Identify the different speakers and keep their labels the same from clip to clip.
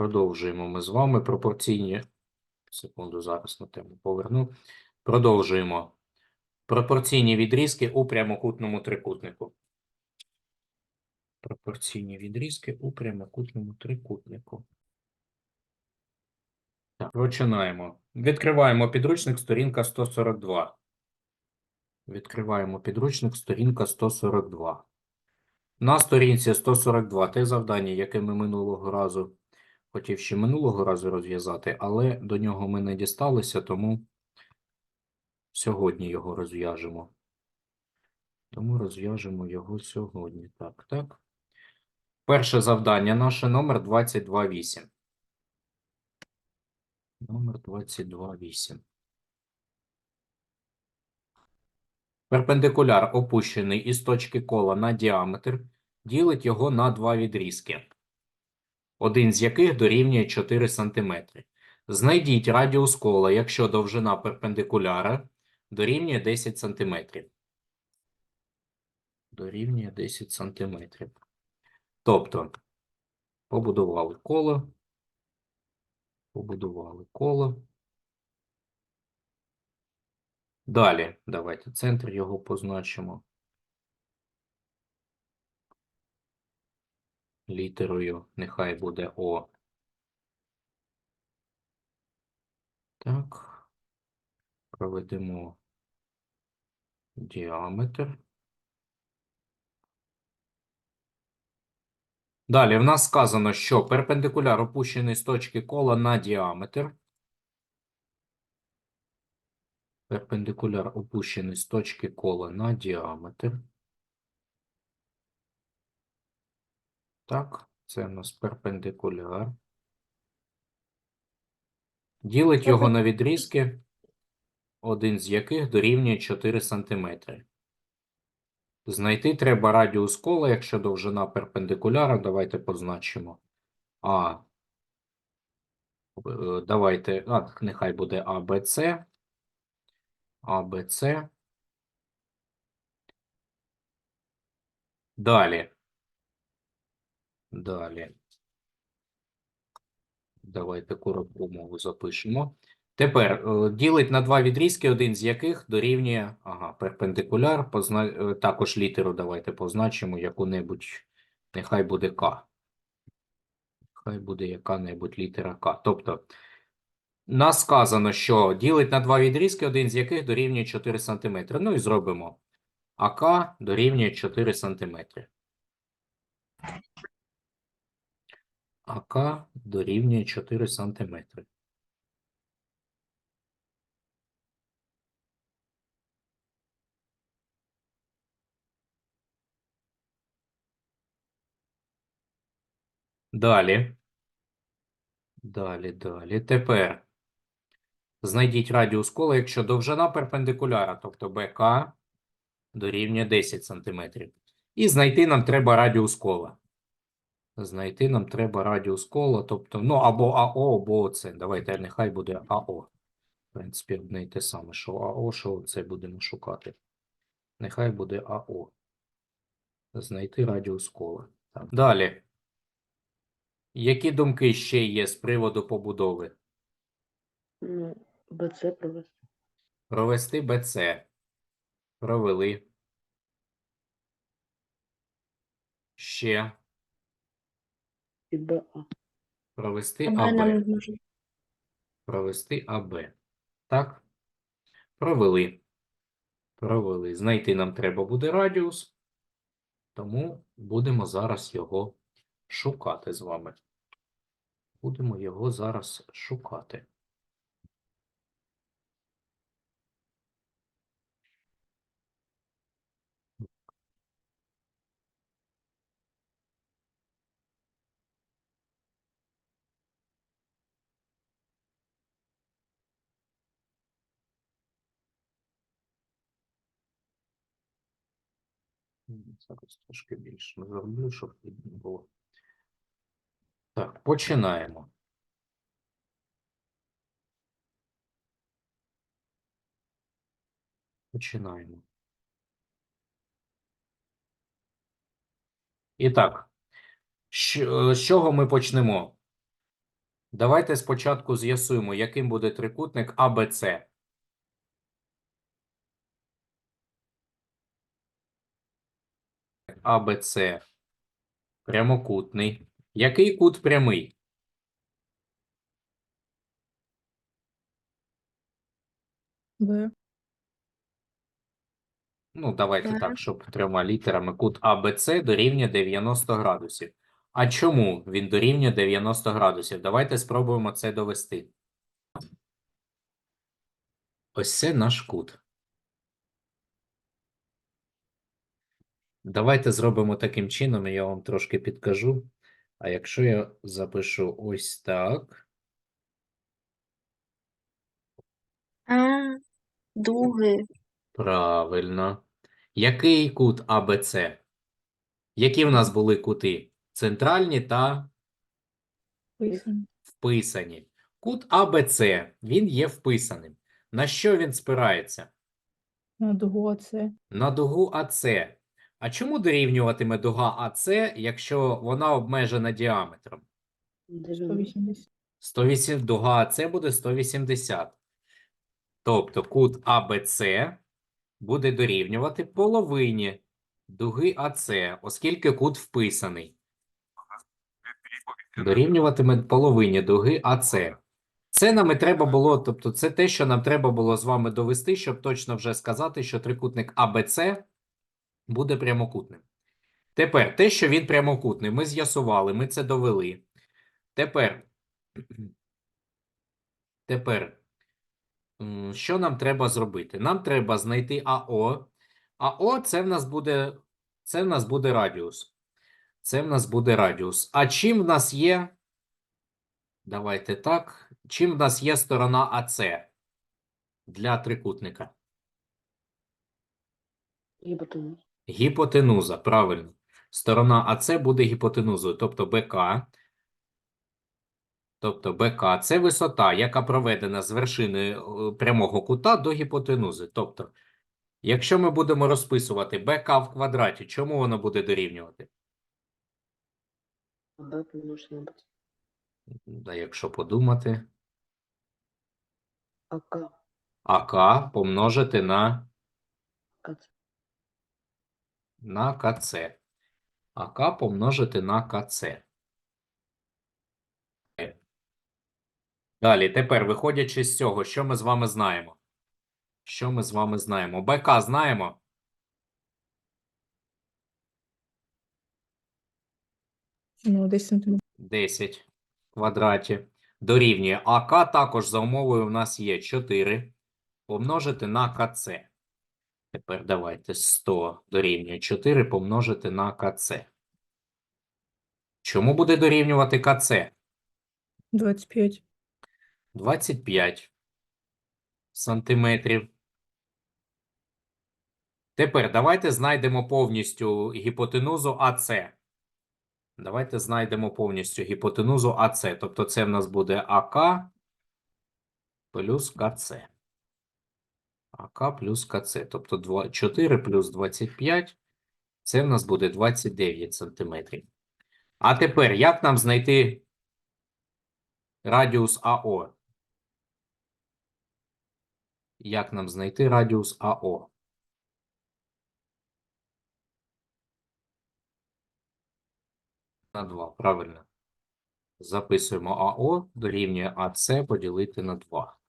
Speaker 1: Продовжуємо ми з вами пропорційні. Секунду, зараз на тему поверну. Продовжуємо. Пропорційні відрізки у прямокутному трикутнику. Пропорційні відрізки у прямокутному трикутнику. Так, починаємо. Відкриваємо підручник, сторінка 142. Відкриваємо підручник, сторінка 142. На сторінці 142 те завдання, яке ми минулого разу хотів ще минулого разу розв'язати, але до нього ми не дісталися, тому сьогодні його розв'яжемо. Тому розв'яжемо його сьогодні. Так, так. Перше завдання наше номер 228. Номер 228. Перпендикуляр, опущений із точки кола на діаметр, ділить його на два відрізки, один з яких дорівнює 4 см. Знайдіть радіус кола, якщо довжина перпендикуляра дорівнює 10 см. Дорівнює 10 см. Тобто, побудували коло, побудували коло. Далі, давайте центр його позначимо. Літерою нехай буде О. Так. Проведемо діаметр. Далі в нас сказано, що перпендикуляр опущений з точки кола на діаметр. Перпендикуляр опущений з точки кола на діаметр. Так, це в нас перпендикуляр. Ділить його на відрізки, один з яких дорівнює 4 см. Знайти треба радіус кола, якщо довжина перпендикуляра, давайте позначимо А. Е, Давайте, а, нехай буде АБЦ. АБЦ. Далі. Далі. Давайте коротку мову запишемо. Тепер е, ділить на два відрізки, один з яких дорівнює, ага, перпендикуляр, позна... е, також літеру давайте позначимо яку-небудь, нехай буде К. Хай буде яка-небудь літера К. Тобто, нас сказано, що ділить на два відрізки, один з яких дорівнює 4 см. Ну і зробимо. АК дорівнює 4 см. АК дорівнює 4 см. Далі. Далі, далі. Тепер знайдіть радіус кола, якщо довжина перпендикуляра, тобто БК дорівнює 10 см. І знайти нам треба радіус кола. Знайти нам треба радіус кола, тобто, ну, або АО, або ОЦ. Давайте, нехай буде АО. В принципі, одне й те саме, що АО, що ОЦ будемо шукати. Нехай буде АО. Знайти радіус кола. Так. Далі. Які думки ще є з приводу побудови?
Speaker 2: Ну, БЦ провести.
Speaker 1: Провести БЦ. Провели. Ще.
Speaker 2: І БА.
Speaker 1: Провести АБ. Провести АБ. Так? Провели. Провели. Знайти нам треба буде радіус. Тому будемо зараз його шукати з вами. Будемо його зараз шукати. Зараз трошки більше зроблю, щоб видно було. Так, починаємо. Починаємо. І так, з чого ми почнемо? Давайте спочатку з'ясуємо, яким буде трикутник АБЦ. АБЦ прямокутний. Який кут прямий?
Speaker 3: Б.
Speaker 1: Ну, давайте
Speaker 3: Так.
Speaker 1: так, щоб трьома літерами. Кут АБЦ дорівнює 90 градусів. А чому він дорівнює 90 градусів? Давайте спробуємо це довести. Ось це наш кут. Давайте зробимо таким чином, я вам трошки підкажу. А якщо я запишу ось так,
Speaker 3: А, дуги.
Speaker 1: правильно. Який кут АБЦ? Які в нас були кути? Центральні та
Speaker 3: Писані.
Speaker 1: вписані. Кут АБЦ, він є вписаним. На що він спирається?
Speaker 3: На дугу АЦ.
Speaker 1: На дугу АЦ. А чому дорівнюватиме дуга АЦ, якщо вона обмежена діаметром?
Speaker 3: 180.
Speaker 1: 108, дуга АЦ буде 180. Тобто кут АБЦ буде дорівнювати половині дуги АЦ, оскільки кут вписаний. Дорівнюватиме половині дуги АЦ. Це нам і треба було, тобто це те, що нам треба було з вами довести, щоб точно вже сказати, що трикутник АБЦ буде прямокутним. Тепер те, що він прямокутний, ми з'ясували, ми це довели. Тепер, тепер, що нам треба зробити? Нам треба знайти АО. АО це в нас буде, це в нас буде радіус. Це в нас буде радіус. А чим в нас є? Давайте так. Чим в нас є сторона АЦ для трикутника?
Speaker 2: Гіпотенуз.
Speaker 1: Гіпотенуза, правильно. Сторона АЦ буде гіпотенузою, тобто БК. Тобто БК – це висота, яка проведена з вершини е, прямого кута до гіпотенузи. Тобто, якщо ми будемо розписувати БК в квадраті, чому воно буде дорівнювати? Да, якщо подумати,
Speaker 2: АК.
Speaker 1: АК помножити на. На КЦ. АК помножити на КЦ. Далі, тепер, виходячи з цього, що ми з вами знаємо? Що ми з вами знаємо? БК знаємо?
Speaker 3: Ну, 10
Speaker 1: 10 в квадраті дорівнює АК також за умовою в нас є 4 помножити на КЦ. Тепер давайте 100 дорівнює 4 помножити на КЦ. Чому буде дорівнювати КЦ?
Speaker 3: 25.
Speaker 1: 25 сантиметрів. Тепер давайте знайдемо повністю гіпотенузу АЦ. Давайте знайдемо повністю гіпотенузу АЦ. Тобто це в нас буде АК плюс КЦ. АК плюс КЦ. Тобто два- 4 плюс 25. Це в нас буде 29 сантиметрів. А тепер як нам знайти радіус АО? Як нам знайти радіус АО? На 2, правильно. Записуємо АО дорівнює АЦ поділити на 2.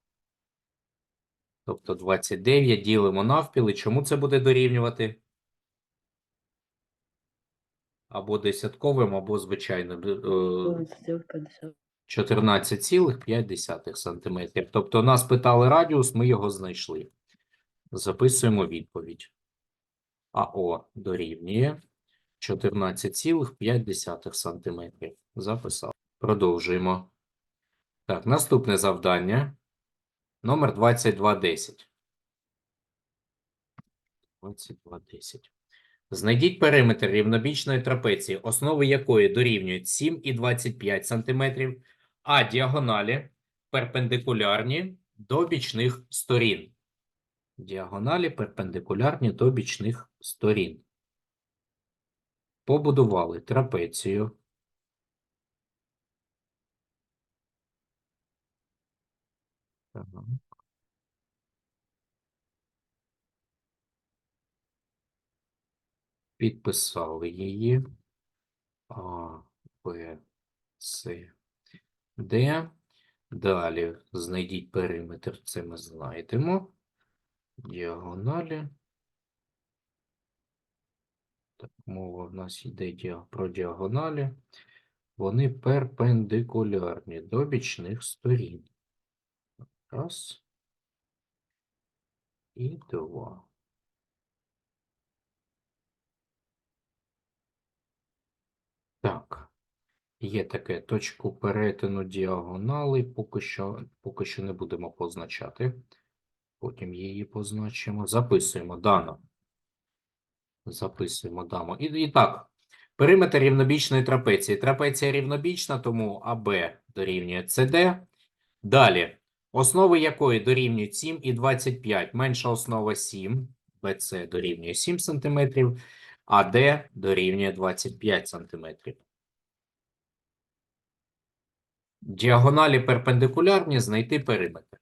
Speaker 1: Тобто 29 ділимо навпіл. І чому це буде дорівнювати? Або десятковим, або звичайним.
Speaker 2: 11,50.
Speaker 1: 14,5 сантиметрів. Тобто нас питали радіус, ми його знайшли. Записуємо відповідь. АО дорівнює 14,5 сантиметрів. Записав. Продовжуємо. Так, наступне завдання. Номер 2210. 2210. Знайдіть периметр рівнобічної трапеції, основи якої дорівнюють 7 і 25 см, а діагоналі перпендикулярні до бічних сторін. Діагоналі перпендикулярні до бічних сторін. Побудували трапецію. Так. Підписали її. А, Б, С, Д. Далі знайдіть периметр, це ми знайдемо. Діагоналі. Так, мова в нас йде про діагоналі. Вони перпендикулярні до бічних сторін. Раз. І два. Так. Є таке точку перетину діагонали, поки що, поки що не будемо позначати. Потім її позначимо. Записуємо дано. Записуємо дамо. І, і так, периметр рівнобічної трапеції. Трапеція рівнобічна, тому АБ дорівнює СД. Далі, основи якої дорівнюють 7 і 25. Менша основа 7, БЦ дорівнює 7 см, АД дорівнює 25 см. Діагоналі перпендикулярні знайти периметр.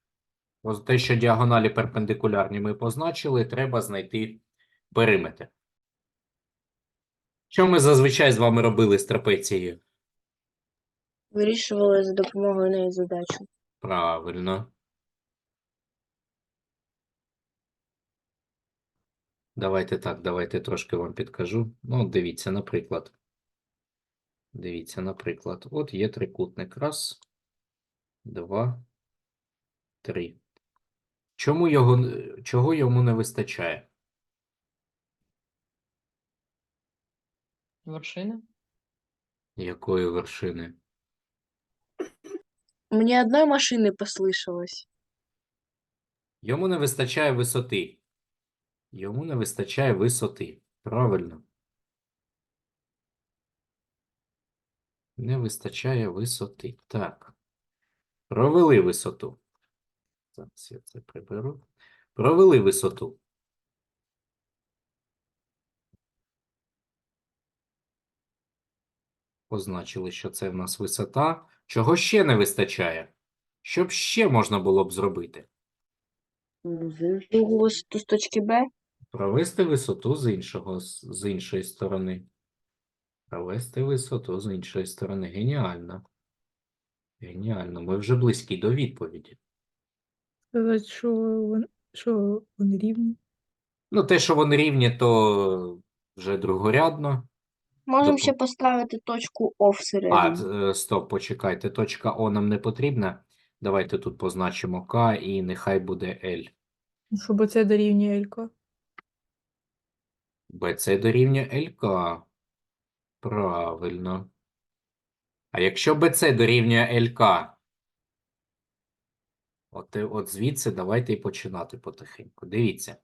Speaker 1: Ось те, що діагоналі перпендикулярні ми позначили, треба знайти периметр. Що ми зазвичай з вами робили з трапецією?
Speaker 4: Вирішували за допомогою неї задачу.
Speaker 1: Правильно. Давайте так, давайте трошки вам підкажу. Ну, дивіться, наприклад. Дивіться, наприклад. От є трикутник. Раз, два, три. Чому його, чого йому не вистачає?
Speaker 5: Вершини?
Speaker 1: Якої вершини?
Speaker 4: Мне одной машины послышалось.
Speaker 1: Йому не вистачає висоти. Йому не вистачає висоти. Правильно. Не вистачає висоти. Так. Провели висоту. Зараз я це приберу. Провели висоту. Позначили, що це в нас висота. Чого ще не вистачає? Що б ще можна було б зробити?
Speaker 2: З іншого.
Speaker 4: Другу высоту с точки Б.
Speaker 1: Провести висоту з іншого, з з іншої сторони. Провести висоту з іншої сторони. Геніально. Геніально. Ми вже близькі до відповіді.
Speaker 3: Сказати, що вони, що вони рівні.
Speaker 1: Ну, те, що вони рівні, то вже другорядно.
Speaker 4: Можемо ще поставити точку О
Speaker 1: А,
Speaker 4: всередині.
Speaker 1: е, стоп, почекайте. Точка О нам не потрібна. Давайте тут позначимо К і нехай буде L.
Speaker 3: Щоб це дорівнює ЛК.
Speaker 1: БЦ дорівнює ЛК. Правильно. А якщо БЦ дорівнює ЛК, от, е, от звідси давайте і починати потихеньку. Дивіться.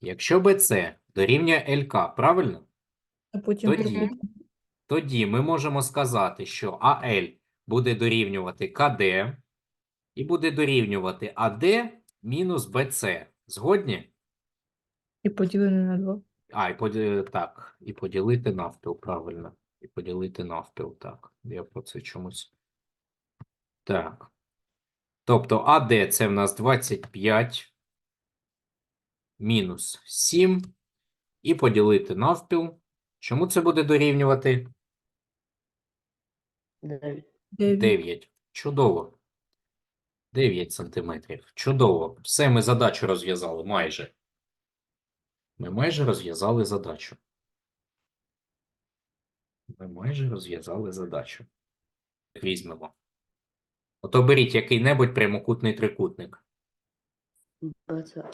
Speaker 1: Якщо БЦ дорівнює ЛК, правильно?
Speaker 3: А потім
Speaker 1: Тоді.
Speaker 3: трикутник.
Speaker 1: Тоді ми можемо сказати, що АЛ буде дорівнювати КД і буде дорівнювати АД мінус БЦ. Згодні?
Speaker 3: і поділений на два.
Speaker 1: А, і поді... так, і поділити навпіл, правильно. І поділити навпіл, так. Я про це чомусь. Так. Тобто АД це в нас 25 мінус 7 і поділити навпіл. Чому це буде дорівнювати?
Speaker 2: Дев'ять.
Speaker 3: Дев'ять.
Speaker 1: 9. Чудово. 9 сантиметрів. Чудово. Все, ми задачу розв'язали майже. Ми майже розв'язали задачу. Ми майже розв'язали задачу. Візьмемо. Ото беріть який-небудь прямокутний трикутник.
Speaker 2: БЦА.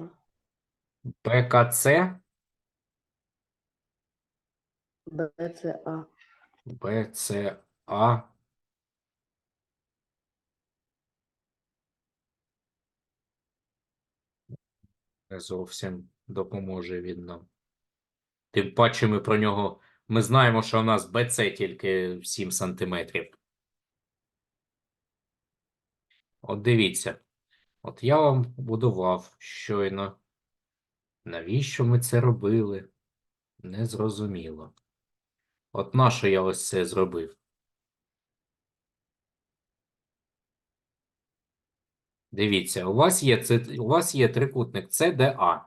Speaker 1: ПКЦ,
Speaker 2: БЦА.
Speaker 1: БЦА. Зовсім допоможе він нам. Тим паче ми про нього. Ми знаємо, що у нас БЦ тільки 7 сантиметрів. От дивіться. От я вам будував щойно. Навіщо ми це робили? Незрозуміло. От нащо я ось це зробив? Дивіться, у вас є, у вас є трикутник CDA.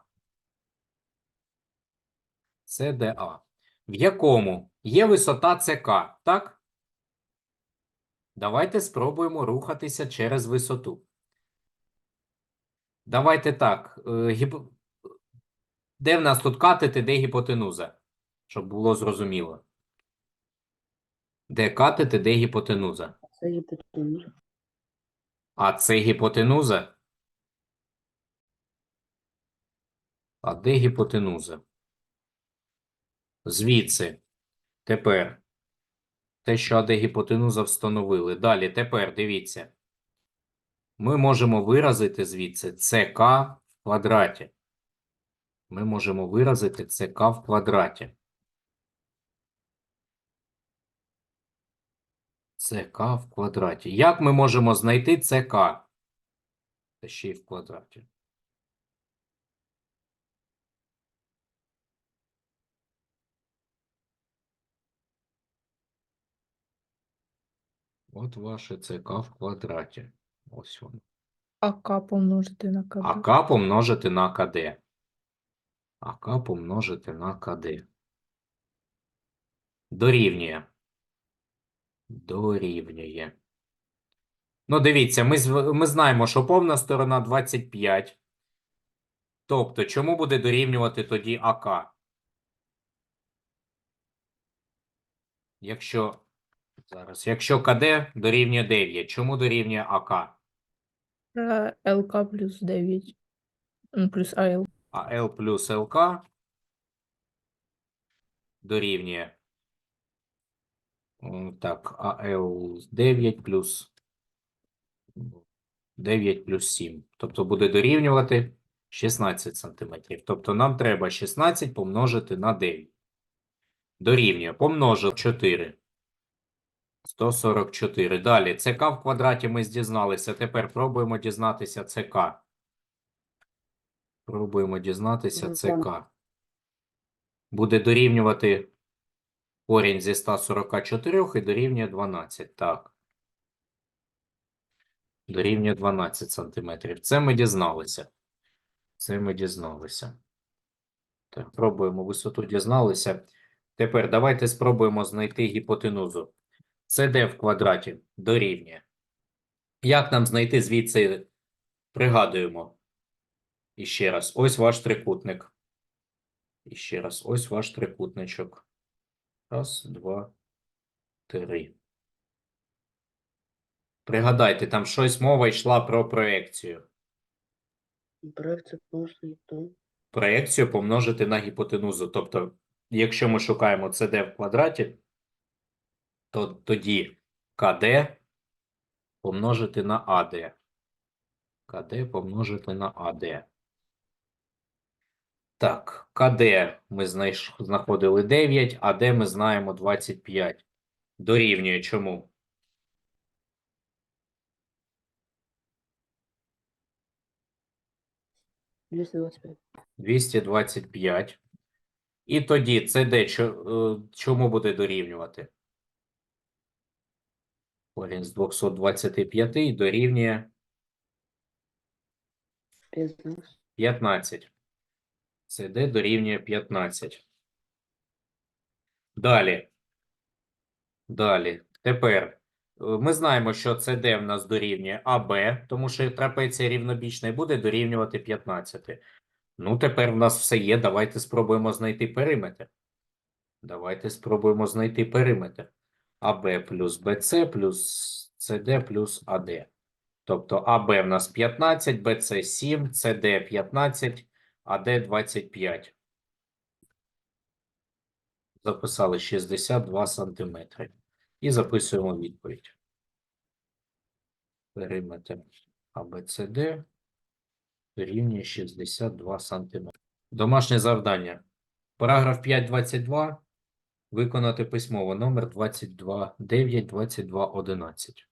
Speaker 1: CDA. В якому є висота ЦК, так? Давайте спробуємо рухатися через висоту. Давайте так. е, гіп... Де в нас тут катети, де гіпотенуза? Щоб було зрозуміло. Де катети, де гіпотенуза?
Speaker 2: Це гіпотенуза.
Speaker 1: А це гіпотенуза? А де гіпотенуза? Звідси. Тепер. Те, що а де гіпотенуза встановили. Далі, тепер дивіться. Ми можемо виразити звідси ЦК в квадраті. Ми можемо виразити ЦК в квадраті. ЦК в квадраті. Як ми можемо знайти ЦК? Та ще й в квадраті. От ваше ЦК в квадраті. Ось воно.
Speaker 3: АК помножити на КБ.
Speaker 1: АК помножити на КД. АК помножити на КД. Дорівнює. Дорівнює. Ну, дивіться, ми, ми знаємо, що повна сторона 25. Тобто, чому буде дорівнювати тоді АК? Якщо, зараз, якщо КД дорівнює 9, чому дорівнює АК?
Speaker 3: Е, ЛК плюс 9. Ну, плюс АЛ.
Speaker 1: А L плюс ЛК дорівнює. Так, а L 9 плюс 9 плюс 7. Тобто буде дорівнювати 16 сантиметрів. Тобто нам треба 16 помножити на 9. Дорівнює. Помножив 4. 144. Далі. ЦК в квадраті ми дізналися. Тепер пробуємо дізнатися ЦК. Пробуємо дізнатися
Speaker 2: Ну,
Speaker 1: ЦК. Буде дорівнювати корінь зі 144 і дорівнює 12. Так. Дорівнює 12 сантиметрів. Це ми дізналися. Це ми дізналися. Так, пробуємо висоту дізналися. Тепер давайте спробуємо знайти гіпотенузу. CD в квадраті дорівнює. Як нам знайти звідси? Пригадуємо. І ще раз, ось ваш трикутник. І ще раз, ось ваш трикутничок. Раз, два, три. Пригадайте, там щось мова йшла про проекцію.
Speaker 2: Проекція помножити на.
Speaker 1: Проекцію помножити на гіпотенузу. Тобто, якщо ми шукаємо CD в квадраті, то тоді КД помножити на АД. КД помножити на АД. Так, КД ми знайш... знаходили 9, АД ми знаємо 25. Дорівнює чому?
Speaker 2: – 225.
Speaker 1: 225. І тоді CD чо- е, чому буде дорівнювати? Корінь з 225 дорівнює
Speaker 2: 15.
Speaker 1: 15. CD дорівнює 15. Далі. Далі. Тепер е, ми знаємо, що CD в нас дорівнює АБ, тому що трапеція рівнобічна і буде дорівнювати 15. Ну, тепер в нас все є. Давайте спробуємо знайти периметр. Давайте спробуємо знайти периметр. АБ плюс БЦ плюс CD плюс АД. Тобто АБ в нас 15, БЦ 7, СД 15, АД 25. Записали 62 сантиметри. І записуємо відповідь. Периметр АБЦД дорівнює 62 сантиметри. Домашнє завдання. Параграф 5.22. Виконати письмово номер 22, 9, 22, 11.